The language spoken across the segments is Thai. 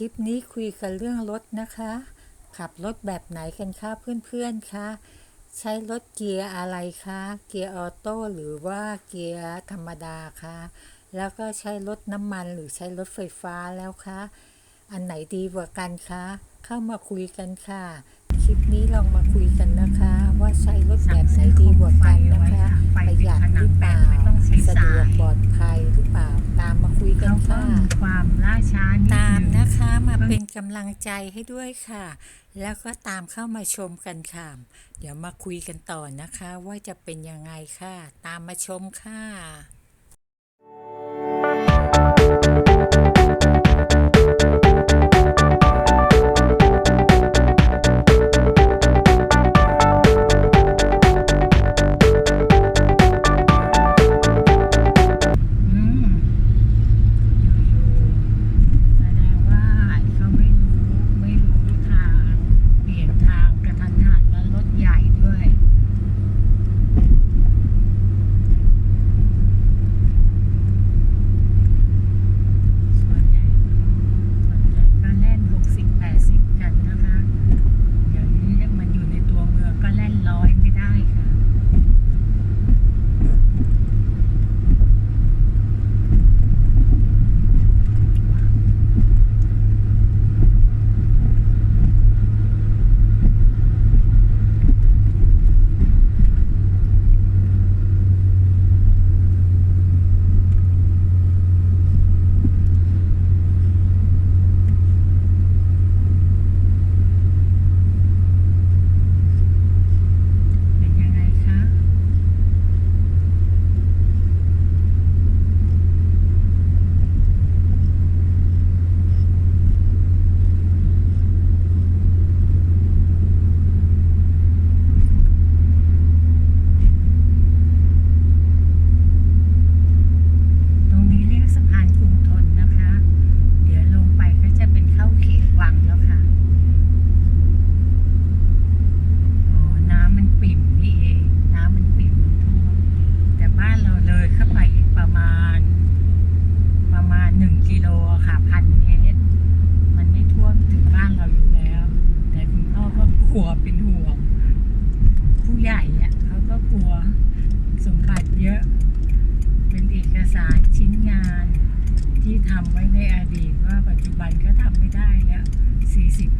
ลิปนี้คุยกันเรื่องรถนะคะ ขับรถแบบไหนกันคะเพื่อนๆคะใช้รถเกียร์อะไรคะ เกียร์ออโต้หรือว่าเกียร์ธรรมดาคะแล้วก็ใช้รถน้ำมันหรือใช้รถไฟฟ้าแล้วคะ อันไหนดีกว่ากันคะ เข้ามาคุยกันค่ะ คลิปนี้ลองมาคุยกันนะคะ ว่าใช้รถแบบไหนดีกว่ากันนะคะประหยัดหรือเปล่าสะดวกปลอดภัยหรือเปล่าตามมาคุยกันค่ะ เป็นกำลังใจให้ด้วยค่ะ แล้วก็ตามเข้ามาชมกันค่ะ เดี๋ยวมาคุยกันต่อนะคะ ว่าจะเป็นยังไงค่ะ ตามมาชมค่ะ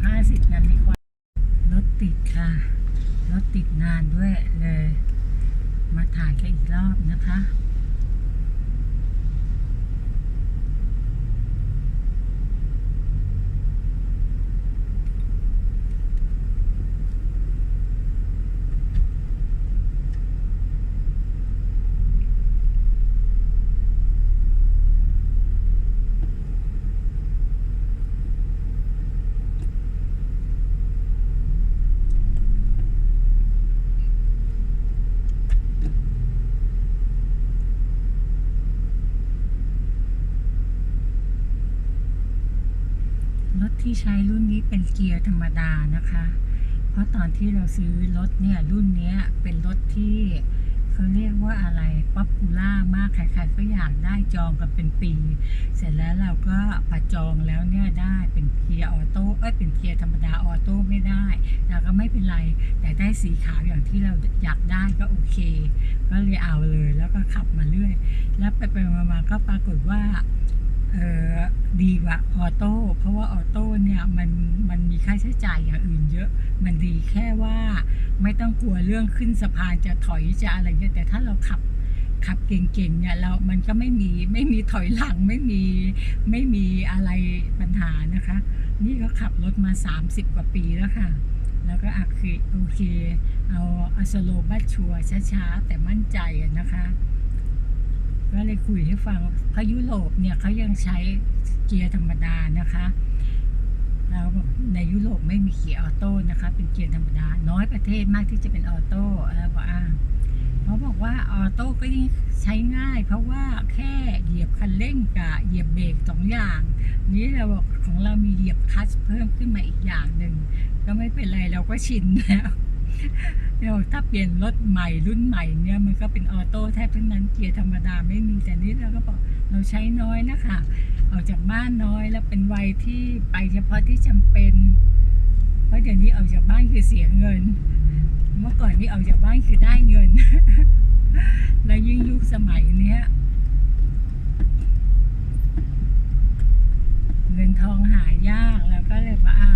ห้าสิบนาทีกว่ารถติดค่ะ รถติดนานด้วยเลย มาถ่ายกันอีกรอบนะคะ รถที่ใช้รุ่นนี้เป็นเกียร์ธรรมดานะคะ เพราะตอนที่เราซื้อรถเนี่ยรุ่นนี้เป็นรถที่เขาเรียกว่าอะไรป๊อปปูล่ามากใครๆก็อยากได้จองกันเป็นปี เสร็จแล้วเราก็พอจองแล้วเนี่ยได้เป็นเกียร์ออโต้เอ้ยเป็นเกียร์ธรรมดาออโต้ไม่ได้เราก็ไม่เป็นไร แต่ได้สีขาวอย่างที่เราอยากได้ก็โอเค ก็เลยเอาเลยแล้วก็ขับมาเรื่อย แล้วไปไปๆมาๆก็ปรากฏว่า ดีกว่าออโต้เพราะว่าออโต้เนี่ยมันมันมีค่าใช้จ่ายอย่างอื่นเยอะ มันดีแค่ว่าไม่ต้องกลัวเรื่องขึ้นสะพานจะถอยจะอะไรเงี้ยแต่ถ้าเราขับขับเก่งๆเนี่ยเรามันก็ไม่มีไม่มีถอยหลังไม่มีไม่มีอะไรปัญหานะคะ นี่ก็ขับรถมา 30 กว่าปีแล้วค่ะ แล้วก็อะคือโอเค เอาอาสโลบัสชัวช้าๆแต่มั่นใจนะคะ ก็เลยคุยให้ฟังเพราะยุโรปเนี่ยเขายังใช้เกียร์ธรรมดานะคะแล้วในยุโรปไม่มีเกียร์ออโต้นะคะ เป็นเกียร์ธรรมดา น้อยประเทศมากที่จะเป็นออโต้แล้วบอกอ่าเขาบอกว่าออโต้ก็ยิ่งใช้ง่าย เพราะว่าแค่เหยียบคันเร่งกับเหยียบเบรกสองอย่าง นี้เราบอกของเรามีเหยียบคลัชเพิ่มขึ้นมาอีกอย่างหนึ่งก็ไม่เป็นไรเราก็ชินแล้ว เดี๋ยวถ้าเปลี่ยนรถใหม่รุ่นใหม่เนี่ยมันก็เป็นออโต้แทบทั้งนั้นเกียร์ธรรมดาไม่มีแต่นี้เราก็บอกเราใช้น้อยนะคะออกจากบ้านน้อยแล้วเป็นวัยที่ไปเฉพาะที่จำเป็น เพราะเดี๋ยวนี้ออกจากบ้านคือเสียเงิน เมื่อก่อนนี่ออกจากบ้านคือได้เงิน แล้วยิ่งยุคสมัยเนี้ยเงินทองหายากแล้วก็เลยว่าอ่า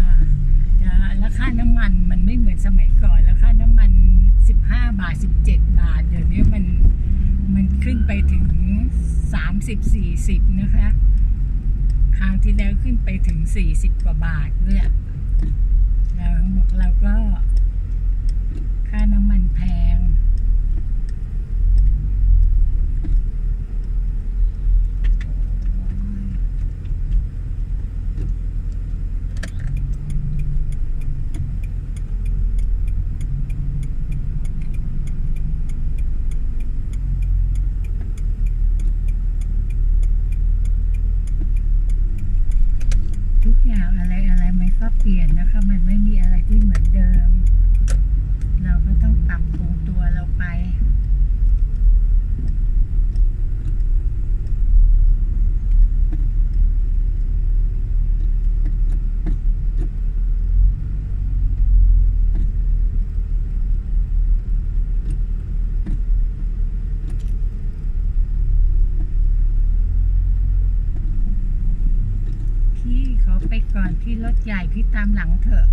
จะแล้วค่าน้ำมันมันไม่เหมือนสมัยก่อน แล้วค่าน้ำมัน 15 บาท 17 บาท เดี๋ยวนี้มันมันขึ้นไปถึง 30 40 นะคะ คราวที่แล้วขึ้นไปถึง 40 กว่าบาทเนี่ยเราบอกเราก็ ค่าน้ำมันแพง ทุกอย่างอะไรอะไรมัน ก็เปลี่ยนนะคะ มันไม่มีอะไรที่เหมือนเดิม เราก็ต้องปรับปรุงตัวเราไป พี่เขา ไปก่อนพี่รถใหญ่พี่ตามหลังเถอะ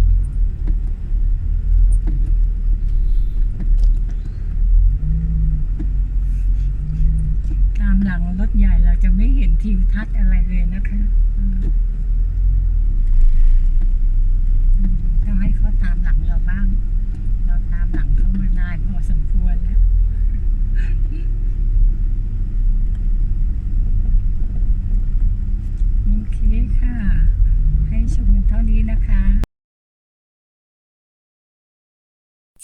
ตามหลังรถใหญ่เราจะไม่เห็นทิวทัศน์อะไรเลยนะคะต้องให้เขาตามหลังเราบ้าง เราตามหลังเขามานานพอสมควรแล้ว โอเคค่ะ ให้ ชมกันเท่านี้นะคะ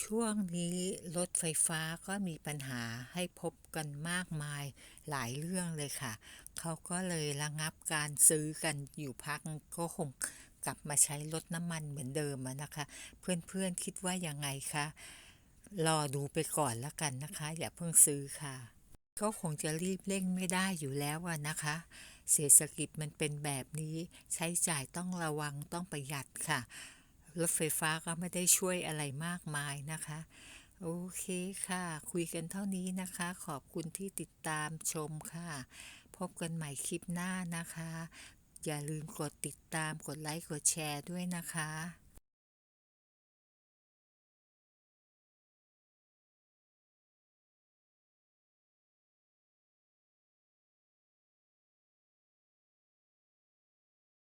ช่วงนี้รถไฟฟ้าก็มีปัญหาให้พบกันมากมายหลายเรื่องเลยค่ะ เขาก็เลยระงับการซื้อกันอยู่พักก็คงกลับมาใช้รถน้ำมันเหมือนเดิมนะคะ เพื่อนๆคิดว่ายังไงคะรอดูไปก่อนแล้วกันนะคะ อย่าเพิ่งซื้อค่ะ ก็คงจะรีบเร่งไม่ได้อยู่แล้วนะคะ เศรษฐกิจมันเป็นแบบนี้ ใช้จ่ายต้องระวังต้องประหยัดค่ะ รถไฟฟ้าก็ไม่ได้ช่วยอะไรมากมายนะคะ โอเคค่ะ คุยกันเท่านี้นะคะ ขอบคุณที่ติดตามชมค่ะ พบกันใหม่คลิปหน้านะคะ อย่าลืมกดติดตามกดไลค์กดแชร์ด้วยนะคะ